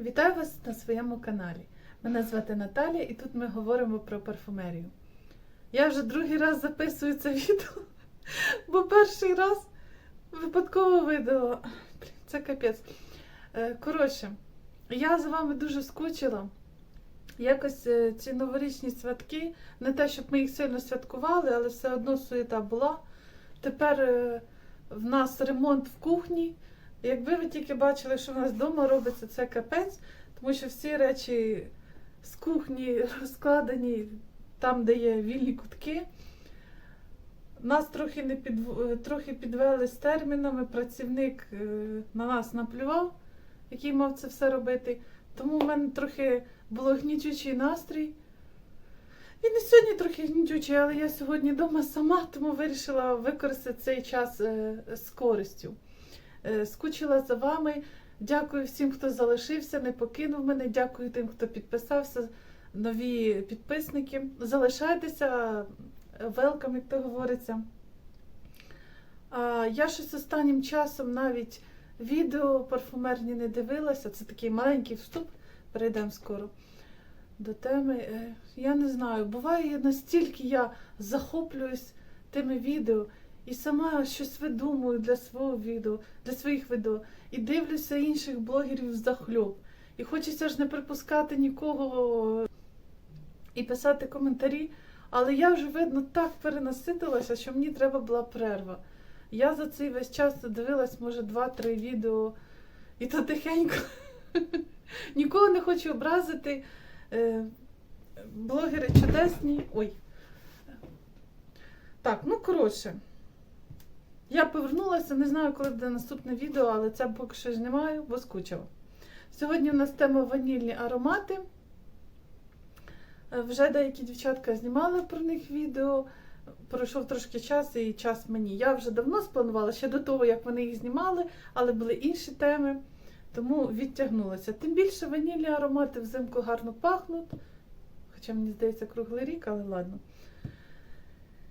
Вітаю вас на своєму каналі. Мене звати Наталія і тут ми говоримо про парфумерію. Я вже другий раз записую це відео, бо перший раз випадково видала. Це капець. Е, Коротше, я з вами дуже скучила. Якось е, ці новорічні святки, не те, щоб ми їх сильно святкували, але все одно суєта була. Тепер е, в нас ремонт в кухні. Якби ви тільки бачили, що в нас вдома робиться, це капець, тому що всі речі з кухні розкладені там, де є вільні кутки. Нас трохи не під, трохи підвели з термінами. Працівник е, на нас наплював, який мав це все робити. Тому в мене трохи було гнітючий настрій. І сьогодні трохи гнітючий, але я сьогодні вдома сама, тому вирішила використати цей час е, з користю. Е, Скучила за вами. Дякую всім, хто залишився, не покинув мене. Дякую тим, хто підписався, нові підписники. Залишайтеся, велкам, як то говориться. Я щось останнім часом навіть відео парфумерні не дивилася. Це такий маленький вступ. Перейдемо скоро до теми. Е, Я не знаю, буває настільки я захоплююсь тими відео. І сама щось видумую для свого відео, для своїх відео. І дивлюся інших блогерів захльоб. І хочеться ж не припускати нікого і писати коментарі. Але я вже, видно, так перенаситилася, що мені треба була перерва. Я за цей весь час дивилась, може, 2-3 відео, і то тихенько. Нікого не хочу образити. Е, Блогери чудесні. Ой. Так, ну коротше. Я повернулася, не знаю, коли буде наступне відео, але це поки що знімаю, бо скучила. Сьогодні у нас тема ванільні аромати. Е, Вже деякі дівчатка знімали про них відео. Пройшов трошки час і час мені. Я вже давно спланувала, ще до того, як вони їх знімали, але були інші теми, тому відтягнулася. Тим більше ванільні аромати взимку гарно пахнуть. Хоча мені здається, круглий рік, але ладно.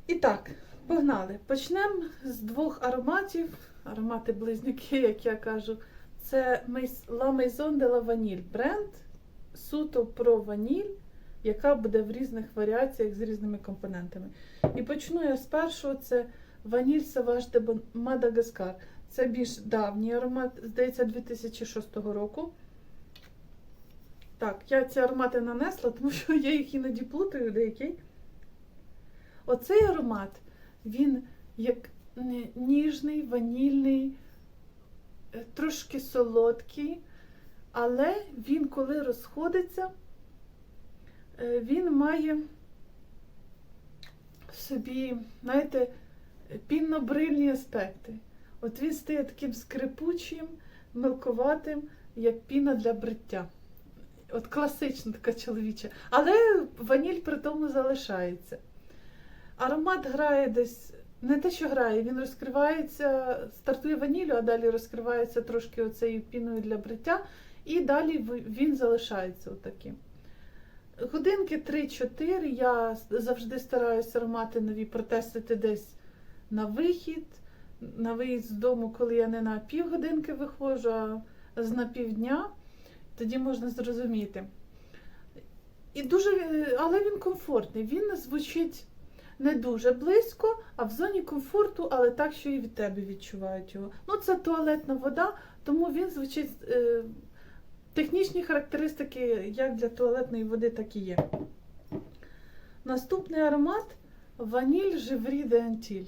І так, Погнали. Почнемо з двох ароматів. Аромати близнюки, як я кажу. Це La Maison de la Vanille бренд суто про ваніль, яка буде в різних варіаціях з різними компонентами. І почну я з першого: це Ваніль Sauvage de Madagascar. Це більш давній аромат, здається, 2006 року. Так, я ці аромати нанесла, тому що я їх іноді плутаю деякі. Оцей аромат. Він як ніжний, ванільний, е, трошки солодкий, але він, коли розходиться, е, він має в собі, знаєте, пінно-брильні аспекти. От він стає таким скрипучим, мелковатим, як піна для бриття. От класична така чоловіча. Але ваніль при тому залишається. Аромат грає десь, не те, що грає, він розкривається, стартує ваніллю, а далі розкривається трошки оцею піною для бриття, і далі він залишається отаким. Годинки 3-4 я завжди стараюся аромати нові протестити десь на вихід, на виїзд з дому, коли я не на півгодинки виходжу, а на півдня, тоді можна зрозуміти. І дуже, Але він комфортний, він звучить не дуже близько, а в зоні комфорту, але так, що і від тебе відчувають його. Ну, це туалетна вода, тому він звучить. Е, технічні характеристики як для туалетної води, так і є. Наступний аромат ваніль Живрі де Антіль.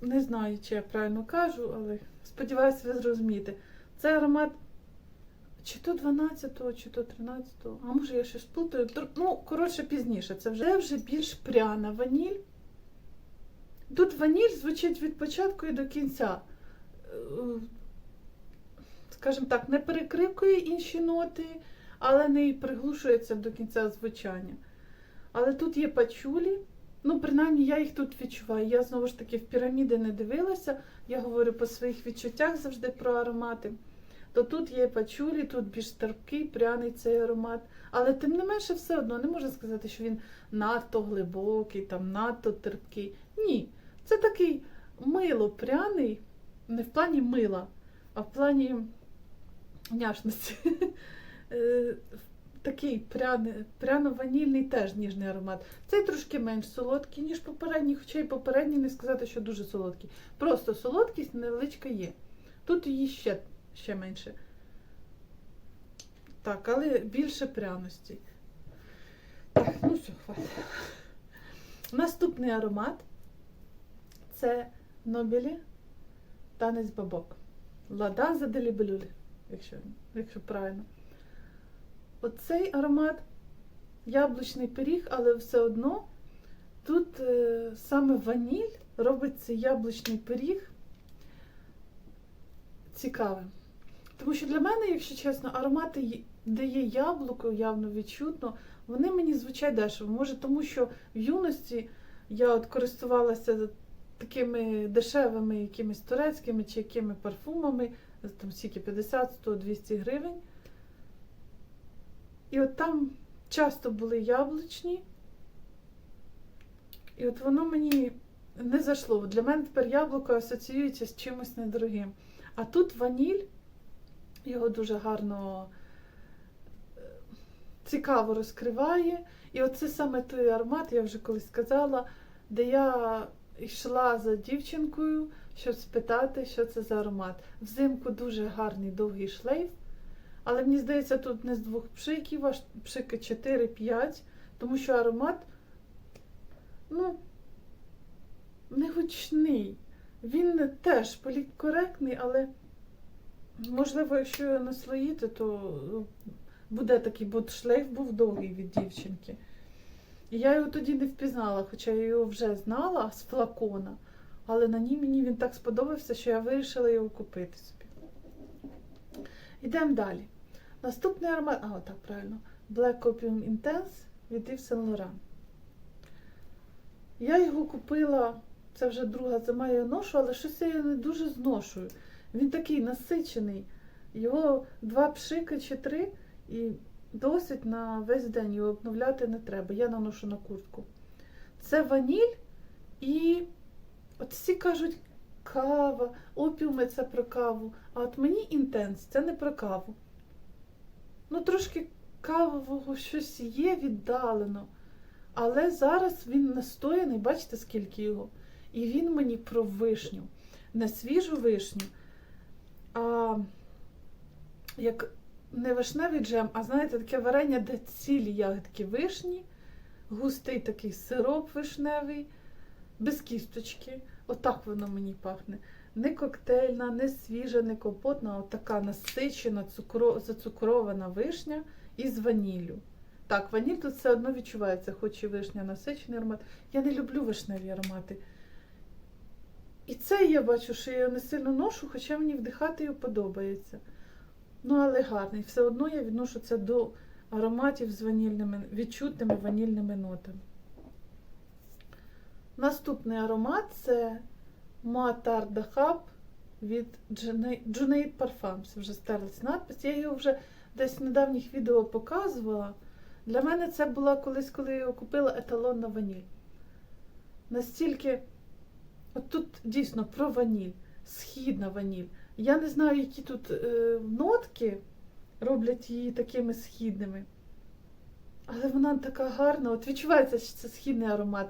Не знаю, чи я правильно кажу, але сподіваюся, ви зрозумієте. Це аромат чи то 12-го, чи то 13-го, а може я щось плутаю. Ну, коротше, пізніше. Це вже, вже більш пряна ваніль. Тут ваніль звучить від початку і до кінця. Е, скажімо так, не перекрикує інші ноти, але не приглушується до кінця звучання. Але тут є пачулі. Ну, принаймні, я їх тут відчуваю. Я знову ж таки в піраміди не дивилася. Я говорю по своїх відчуттях завжди про аромати то тут є пачулі, тут більш терпкий, пряний цей аромат. Але тим не менше, все одно не можна сказати, що він надто глибокий, там надто терпкий. Ні, це такий мило пряний, не в плані мила, а в плані няшності. Е, Такий пряно-ванільний теж ніжний аромат. Цей трошки менш солодкий, ніж попередній, хоча й попередній не сказати, що дуже солодкий. Просто солодкість невеличка є. Тут її ще, ще менше. Так, але більше пряності. Так, ну все, хватить. Наступний аромат це Нобілі танець бабок. Лада за делібелюлі, якщо, якщо правильно. Оцей аромат яблучний пиріг, але все одно тут е, саме ваніль робить цей яблучний пиріг цікавим. Тому що для мене, якщо чесно, аромати, де є яблуко, явно відчутно, вони мені звучать дешево. Може, тому що в юності я от користувалася такими дешевими якимись турецькими чи якими парфумами, там скільки 50, 100, 200 гривень. І от там часто були яблучні. І от воно мені не зайшло. Для мене тепер яблуко асоціюється з чимось недорогим. А тут ваніль, його дуже гарно е, цікаво розкриває. І оце саме той аромат, я вже колись сказала, де я йшла за дівчинкою, щоб спитати, що це за аромат. Взимку дуже гарний довгий шлейф. Але мені здається, тут не з двох пшиків, аж пшики 4-5, тому що аромат, ну, не гучний. Він теж політкоректний, але можливо, якщо його наслоїти, то ну, буде такий, бо шлейф був довгий від дівчинки. І я його тоді не впізнала, хоча я його вже знала з флакона. Але на ній мені він так сподобався, що я вирішила його купити собі. Йдемо далі. Наступний аромат, а, так, правильно, Black Opium Intense від Yves Saint Laurent. Я його купила, це вже друга зима я його ношу, але щось я його не дуже зношую. Він такий насичений. Його два пшики чи три, і досить на весь день його обновляти не треба. Я наношу на куртку. Це ваніль і от всі кажуть кава, опіуми це про каву. А от мені інтенс це не про каву. Ну, трошки кавового щось є віддалено. Але зараз він настояний, бачите, скільки його. І він мені про вишню. Не свіжу вишню, а як не вишневий джем, а знаєте, таке варення, де цілі ягодки вишні, густий такий сироп вишневий, без кісточки. Отак воно мені пахне. Не коктейльна, не свіжа, не компотна, а така насичена, цукро... зацукрована вишня із ваніллю. Так, ваніль тут все одно відчувається, хоч і вишня насичений аромат. Я не люблю вишневі аромати. І це я бачу, що я не сильно ношу, хоча мені вдихати його подобається. Ну, але гарний. Все одно я відношу це до ароматів з ванільними, відчутними ванільними нотами. Наступний аромат це Moatar Dahab від Junaid Parfums. Вже стерлась надпис. Я його вже десь в недавніх відео показувала. Для мене це була колись, коли я його купила еталонна ваніль. Настільки, от тут дійсно про ваніль, східна ваніль. Я не знаю, які тут е, нотки роблять її такими східними. Але вона така гарна. От відчувається, що це східний аромат.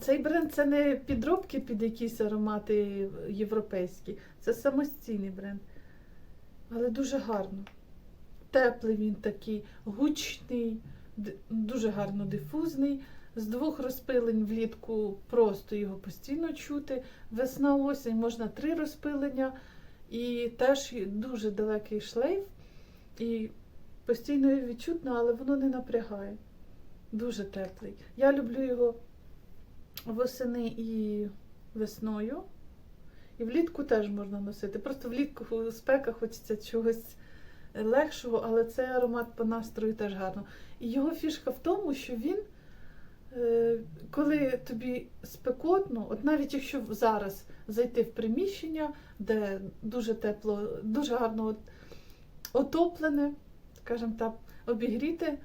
Цей бренд це не підробки під якісь аромати європейські. Це самостійний бренд. Але дуже гарно. Теплий він такий, гучний, дуже гарно дифузний. З двох розпилень влітку просто його постійно чути. Весна осінь можна три розпилення. І теж дуже далекий шлейф. І постійно його відчутно, але воно не напрягає. Дуже теплий. Я люблю його восени і весною. І влітку теж можна носити. Просто влітку спека хочеться чогось легшого, але цей аромат по настрою теж гарно. І його фішка в тому, що він, коли тобі спекотно, от навіть якщо зараз зайти в приміщення, де дуже тепло, дуже гарно отоплене, скажімо так, обігріте,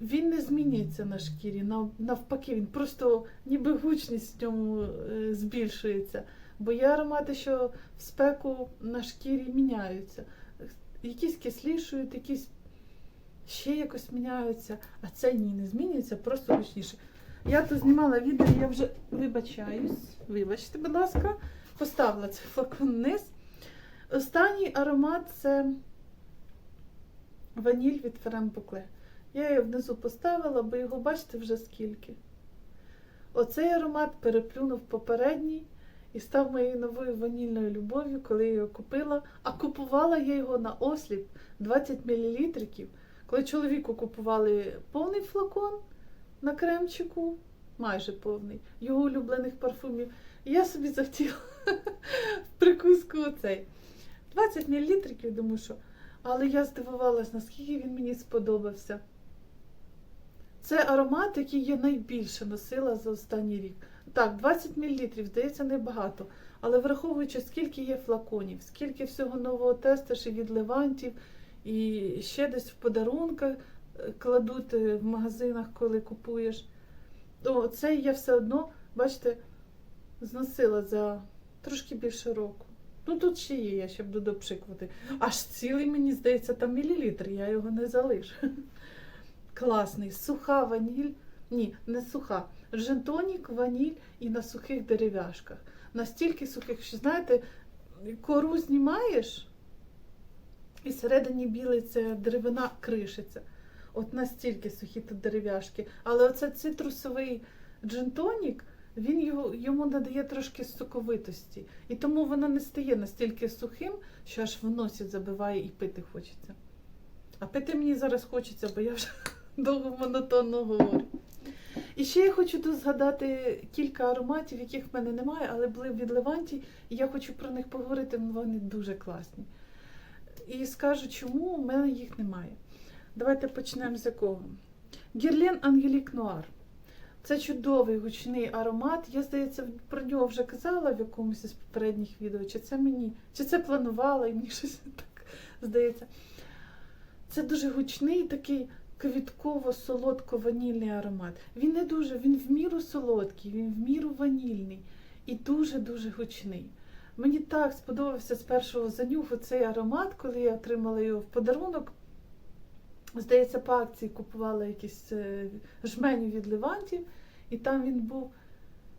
він не змінюється на шкірі. Навпаки, він просто ніби гучність в ньому е, збільшується. Бо є аромати, що в спеку на шкірі міняються. якісь кислішують, якісь ще якось міняються, а це ні, не змінюється, просто гучніше. Я тут знімала відео, я вже вибачаюсь. Вибачте, будь ласка, поставила цей флакон вниз. Останній аромат це ваніль від Ферен Букле. Я його внизу поставила, бо його бачите вже скільки. Оцей аромат переплюнув попередній і став моєю новою ванільною любов'ю, коли я його купила. А купувала я його на осліп 20 мл. Коли чоловіку купували повний флакон на кремчику, майже повний, його улюблених парфумів. Я собі захотіла в прикуску оцей. 20 мл, думаю, що. Але я здивувалась, наскільки він мені сподобався. Це аромат, який я найбільше носила за останній рік. Так, 20 мл, здається, небагато. Але враховуючи, скільки є флаконів, скільки всього нового тестиш і від левантів, і ще десь в подарунках е, кладуть е, в магазинах, коли купуєш, то цей я все одно, бачите, зносила за трошки більше року. Ну тут ще є, я ще буду допшикувати. Аж цілий, мені здається, там мілілітр, я його не залишу. Класний, суха ваніль. Ні, не суха. Жентонік, ваніль і на сухих дерев'яшках. Настільки сухих, що знаєте, кору знімаєш, і всередині білий це деревина кришиться. От настільки сухі тут дерев'яшки. Але оце цитрусовий джентонік, він його, йому надає трошки соковитості. І тому воно не стає настільки сухим, що аж в носі забиває і пити хочеться. А пити мені зараз хочеться, бо я вже довго монотонно говорю. І ще я хочу тут згадати кілька ароматів, яких в мене немає, але були від Леванті, і я хочу про них поговорити, вони дуже класні. І скажу, чому у мене їх немає. Давайте почнемо з якого. Гірлен Ангелік Нуар. Це чудовий гучний аромат. Я, здається, про нього вже казала в якомусь із попередніх відео, чи це мені, чи це планувала, і мені щось так здається. Це дуже гучний такий квітково-солодко-ванільний аромат. Він не дуже, він в міру солодкий, він в міру ванільний і дуже-дуже гучний. Мені так сподобався з першого занюху цей аромат, коли я отримала його в подарунок. Здається, по акції купувала якісь е, жмені від Левантів, і там він був.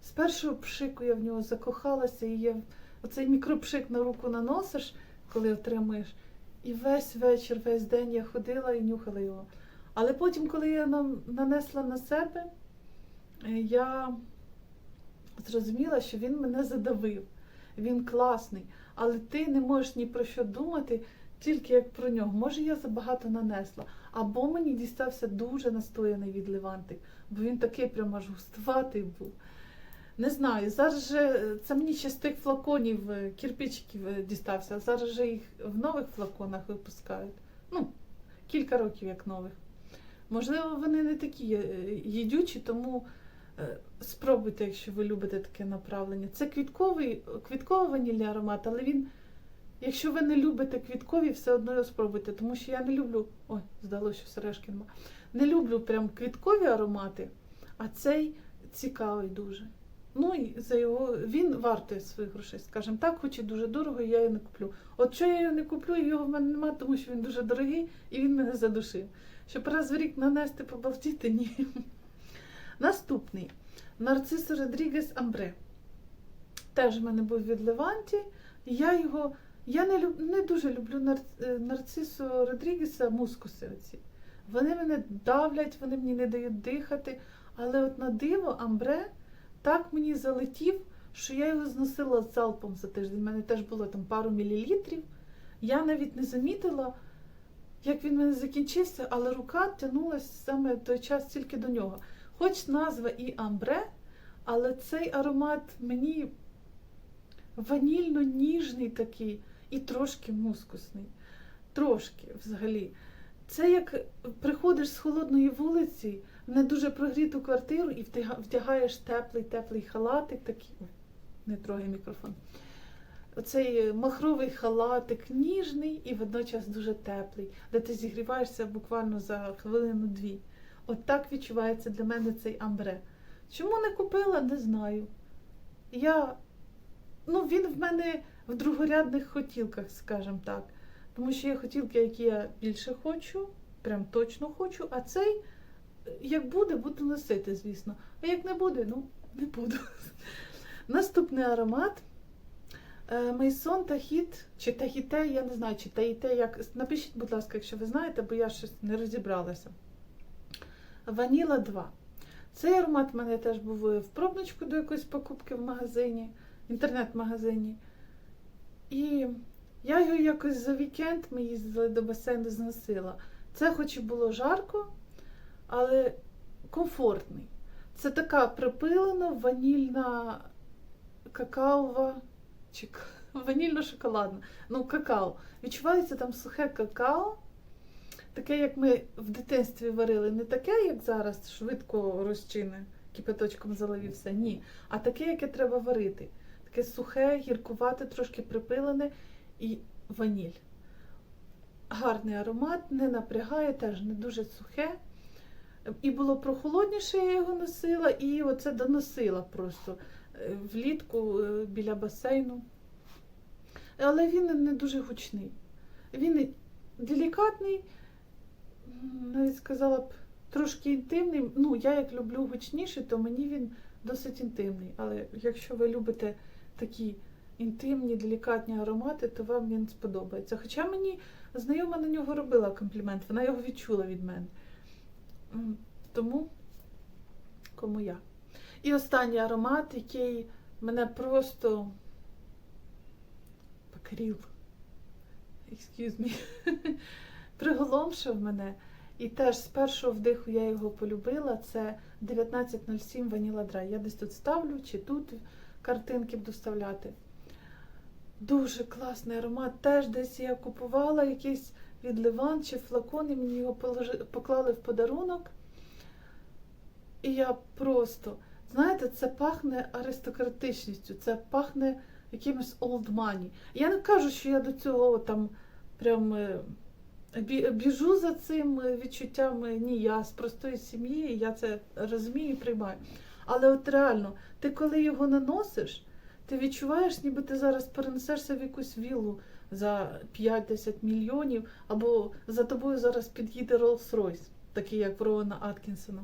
З першого пшику я в нього закохалася, і я оцей мікропшик на руку наносиш, коли отримуєш. І весь вечір, весь день я ходила і нюхала його. Але потім, коли я нанесла на себе, е, я зрозуміла, що він мене задавив. Він класний, але ти не можеш ні про що думати, тільки як про нього. Може, я забагато нанесла. Або мені дістався дуже настояний від Левантик, бо він такий прям аж густуватий був. Не знаю, зараз же е, це мені ще з тих флаконів, е, кірпичиків е, дістався, зараз же їх в нових флаконах випускають. Ну, кілька років як нових. Можливо, вони не такі їдючі, тому спробуйте, якщо ви любите таке направлення. Це квітковий, квітковий ванільний аромат, але він, якщо ви не любите квіткові, все одно його спробуйте, тому що я не люблю. Ой, здалося, що сережки нема. Не люблю прям квіткові аромати, а цей цікавий дуже. Ну і за його він вартує своїх грошей, скажімо так, хоч і дуже дорого, я його не куплю. От що я його не куплю, його в мене немає, тому що він дуже дорогий і він мене задушив. Щоб раз в рік нанести побалтіти, ні. Наступний Нарцисо Родрігес Амбре. Теж в мене був від Леванті. Я його. Я не, люб, не дуже люблю нар, е, Нарцисо Родрігеса мускуси. Оці. Вони мене давлять, вони мені не дають дихати. Але от на диво Амбре так мені залетів, що я його зносила залпом за тиждень. У мене теж було там пару мілілітрів. Я навіть не замітила, як він мене закінчився, але рука тягнулася саме той час тільки до нього. Хоч назва і амбре, але цей аромат мені ванільно-ніжний такий і трошки мускусний. Трошки взагалі. Це як приходиш з холодної вулиці в не дуже прогріту квартиру і вдягаєш теплий теплий халатик, такий. Не трогай мікрофон. Оцей махровий халатик ніжний і водночас дуже теплий, де ти зігріваєшся буквально за хвилину-дві. От так відчувається для мене цей амбре. Чому не купила, не знаю. Я, ну, він в мене в другорядних хотілках, скажімо так. Тому що є хотілки, які я більше хочу, прям точно хочу, а цей, як буде, буду носити, звісно. А як не буде, ну не буду. Наступний аромат. Е, Мейсон Тахіт чи Тахіте, я не знаю, чи Таїте, як. Напишіть, будь ласка, якщо ви знаєте, бо я щось не розібралася. Ваніла 2. Цей аромат в мене теж був в пробничку до якоїсь покупки в магазині, інтернет-магазині. І я його якось за вікенд ми їздили до басейну, зносила. Це хоч і було жарко, але комфортний. Це така припилена ванільна какаова чи ванільно-шоколадна. Ну, какао. Відчувається там сухе какао, таке, як ми в дитинстві варили. Не таке, як зараз, швидко розчини, кипяточком залив і все. Ні. А таке, яке треба варити. Таке сухе, гіркувате, трошки припилене і ваніль. Гарний аромат, не напрягає, теж не дуже сухе. І було прохолодніше, я його носила, і оце доносила просто е, влітку е, біля басейну. Але він не дуже гучний. Він делікатний, навіть сказала б, трошки інтимний. Ну, я як люблю гучніший, то мені він досить інтимний. Але якщо ви любите такі інтимні, делікатні аромати, то вам він сподобається. Хоча мені знайома на нього робила комплімент, вона його відчула від мене. Тому кому я. І останній аромат, який мене просто покрів. Excuse me. Приголомшив мене. І теж з першого вдиху я його полюбила. Це 1907 Vanilla Dry. Я десь тут ставлю, чи тут картинки буду вставляти. Дуже класний аромат. Теж десь я купувала якийсь від Ливан чи флакон, і мені його поклали в подарунок. І я просто, знаєте, це пахне аристократичністю, це пахне якимось old money. Я не кажу, що я до цього там прям е, біжу за цим е, відчуттям. Ні, я з простої сім'ї, я це розумію і приймаю. Але от реально, ти коли його наносиш, ти відчуваєш, ніби ти зараз перенесешся в якусь віллу за 5-10 мільйонів, або за тобою зараз під'їде Rolls-Royce, такий як в Рована Аткінсона.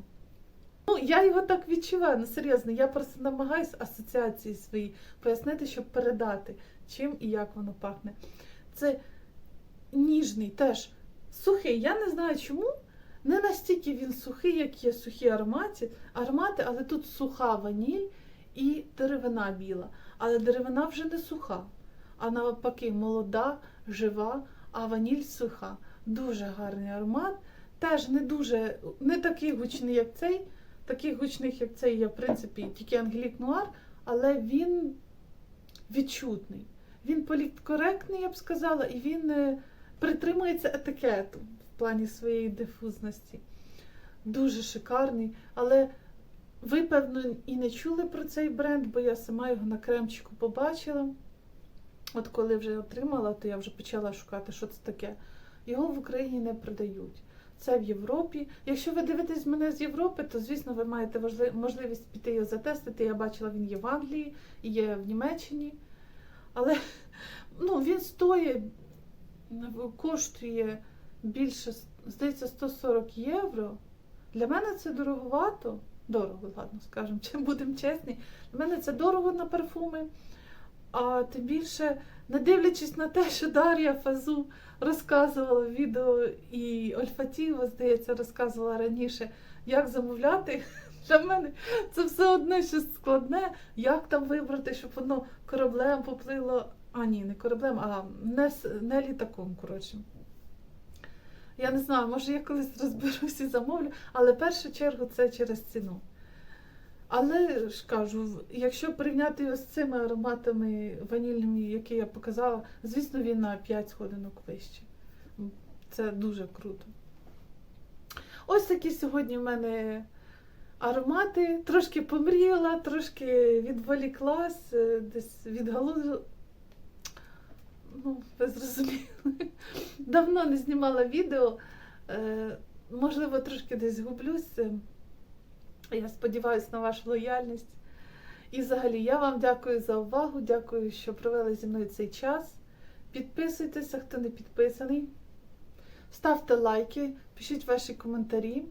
Ну, я його так відчуваю, ну серйозно, я просто намагаюся асоціації свої пояснити, щоб передати, чим і як воно пахне. Це ніжний, теж сухий. Я не знаю чому. Не настільки він сухий, як є сухі аромати, аромати, але тут суха ваніль і деревина біла. Але деревина вже не суха, а навпаки, молода, жива, а ваніль суха. Дуже гарний аромат. Теж не дуже, не такий гучний, як цей. Таких гучних, як цей, є, в принципі, тільки Ангелік Нуар, але він відчутний. Він політкоректний, я б сказала, і він е, притримується етикету в плані своєї дифузності. Дуже шикарний. Але ви, певно, і не чули про цей бренд, бо я сама його на кремчику побачила. От коли вже отримала, то я вже почала шукати, що це таке. Його в Україні не продають. Це в Європі. Якщо ви дивитесь мене з Європи, то звісно ви маєте можливість піти його затестити. Я бачила, він є в Англії, є в Німеччині. Але ну, він стоїть, коштує більше, здається, 140 євро. Для мене це дороговато. Дорого, ладно, скажемо, чим будемо чесні. Для мене це дорого на парфуми. А тим більше, не дивлячись на те, що Дар'я Фазу розказувала в відео і Ольфатіва, здається, розказувала раніше, як замовляти. Для мене це все одно щось складне. Як там вибрати, щоб воно кораблем поплило. А, ні, не кораблем, а не, не літаком, коротше. Я не знаю, може я колись розберусь і замовлю, але в першу чергу це через ціну. Але ж кажу, якщо порівняти його з цими ароматами ванільними, які я показала, звісно, він на 5 сходинок вище. Це дуже круто. Ось такі сьогодні в мене аромати. Трошки помріяла, трошки відволіклась, е, десь відгалузила. Ну, ви зрозуміли. Давно не знімала відео. Е, можливо, трошки десь гублюсь. Я сподіваюся на вашу лояльність. І взагалі я вам дякую за увагу, дякую, що провели зі мною цей час. Підписуйтеся, хто не підписаний. Ставте лайки, пишіть ваші коментарі.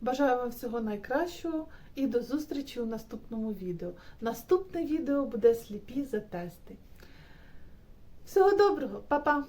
Бажаю вам всього найкращого і до зустрічі у наступному відео. Наступне відео буде сліпі за тести. Всього доброго, па-па!